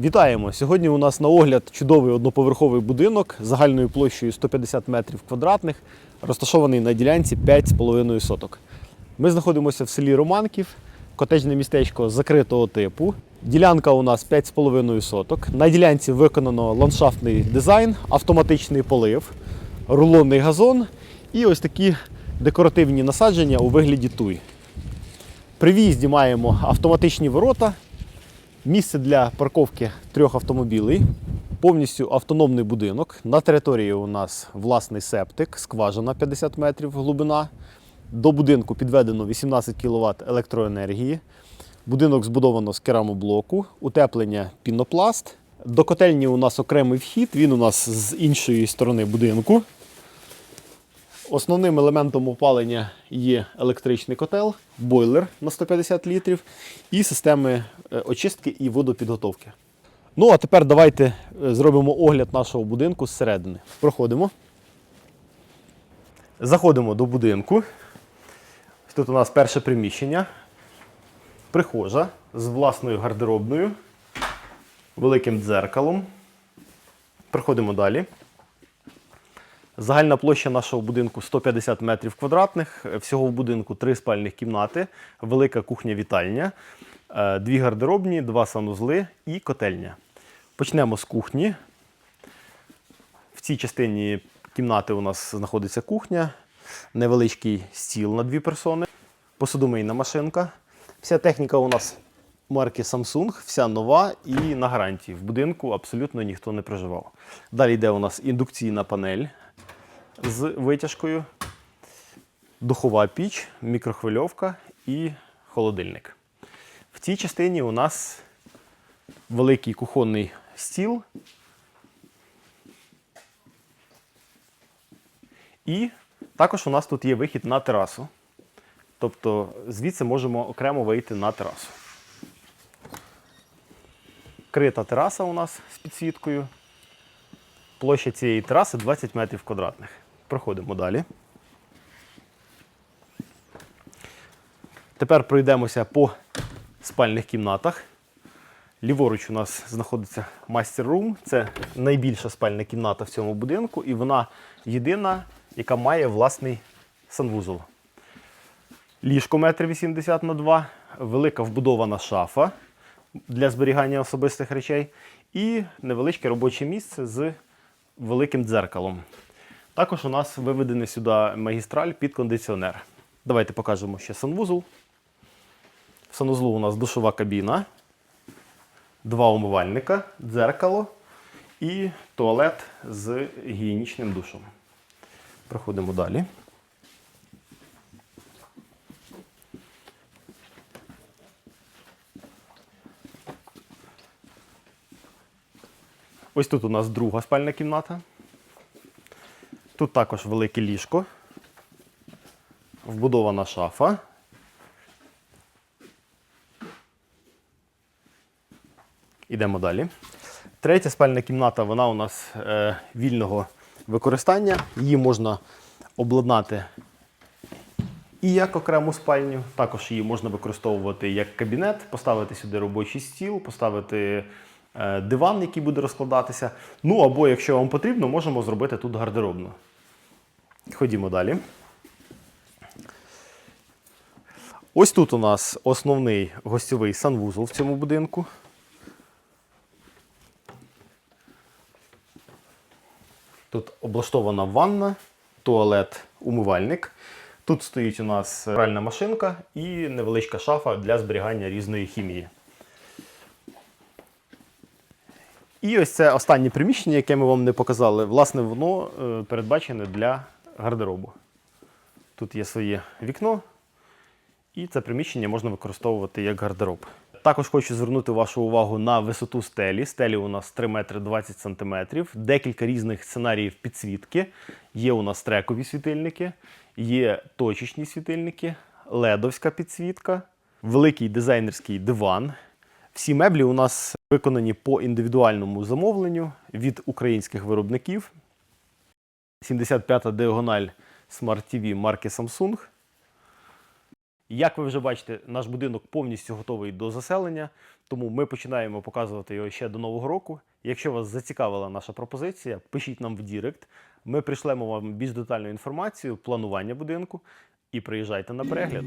Вітаємо! Сьогодні у нас на огляд чудовий одноповерховий будинок загальною площею 150 метрів квадратних, розташований на ділянці 5,5 соток. Ми знаходимося в селі Романків, котеджне містечко закритого типу. Ділянка у нас 5,5 соток. На ділянці виконано ландшафтний дизайн, автоматичний полив, рулонний газон і ось такі декоративні насадження у вигляді туй. При в'їзді маємо автоматичні ворота, Місце для парковки трьох автомобілей, повністю автономний будинок. На території у нас власний септик, скважина 50 метрів глибина. До будинку підведено 18 кВт електроенергії. Будинок збудовано з керамоблоку, утеплення пінопласт. До котельні у нас окремий вхід, він у нас з іншої сторони будинку. Основним елементом опалення є електричний котел, бойлер на 150 літрів і системи е, очистки і водопідготовки. Ну, а тепер давайте е, зробимо огляд нашого будинку зсередини. Проходимо. Заходимо до будинку. Тут у нас перше приміщення. Прихожа з власною гардеробною, великим дзеркалом. Проходимо далі. Загальна площа нашого будинку 150 метрів квадратних. Всього в будинку три спальних кімнати, велика кухня-вітальня, е, дві гардеробні, два санузли і котельня. Почнемо з кухні. В цій частині кімнати у нас знаходиться кухня, невеличкий стіл на дві персони, посудомийна машинка. Вся техніка у нас марки Samsung, вся нова і на гарантії. В будинку абсолютно ніхто не проживав. Далі йде у нас індукційна панель з витяжкою, духова піч, мікрохвильовка і холодильник. В цій частині у нас великий кухонний стіл. І також у нас тут є вихід на терасу. Тобто звідси можемо окремо вийти на терасу. Крита тераса у нас з підсвіткою. Площа цієї тераси 20 метрів квадратних. Проходимо далі. Тепер пройдемося по спальних кімнатах. Ліворуч у нас знаходиться мастер-рум. Це найбільша спальна кімната в цьому будинку, і вона єдина, яка має власний санвузол. Ліжко 1,80 м на 2 велика вбудована шафа для зберігання особистих речей і невеличке робоче місце з великим дзеркалом. Також у нас виведений сюди магістраль під кондиціонер. Давайте покажемо ще санвузол. В санузлу у нас душова кабіна, два умивальника, дзеркало і туалет з гігієнічним душем. Проходимо далі. Ось тут у нас друга спальна кімната. Тут також велике ліжко, вбудована шафа. Ідемо далі. Третя спальна кімната, вона у нас е, вільного використання. Її можна обладнати і як окрему спальню. Також її можна використовувати як кабінет, поставити сюди робочий стіл, поставити е, диван, який буде розкладатися. Ну або, якщо вам потрібно, можемо зробити тут гардеробну. Ходімо далі. Ось тут у нас основний гостьовий санвузол в цьому будинку. Тут облаштована ванна, туалет, умивальник. Тут стоїть у нас пральна машинка і невеличка шафа для зберігання різної хімії. І ось це останнє приміщення, яке ми вам не показали. Власне, воно е, передбачене для гардеробу. Тут є своє вікно, і це приміщення можна використовувати як гардероб. Також хочу звернути вашу увагу на висоту стелі. Стелі у нас 3 метри 20 сантиметрів. Декілька різних сценаріїв підсвітки. Є у нас трекові світильники, є точечні світильники, ледовська підсвітка, великий дизайнерський диван. Всі меблі у нас виконані по індивідуальному замовленню від українських виробників. 75-та діагональ Smart TV марки Samsung. Як ви вже бачите, наш будинок повністю готовий до заселення, тому ми починаємо показувати його ще до Нового року. Якщо вас зацікавила наша пропозиція, пишіть нам в Дірект. Ми прийшлемо вам більш детальну інформацію, планування будинку і приїжджайте на перегляд.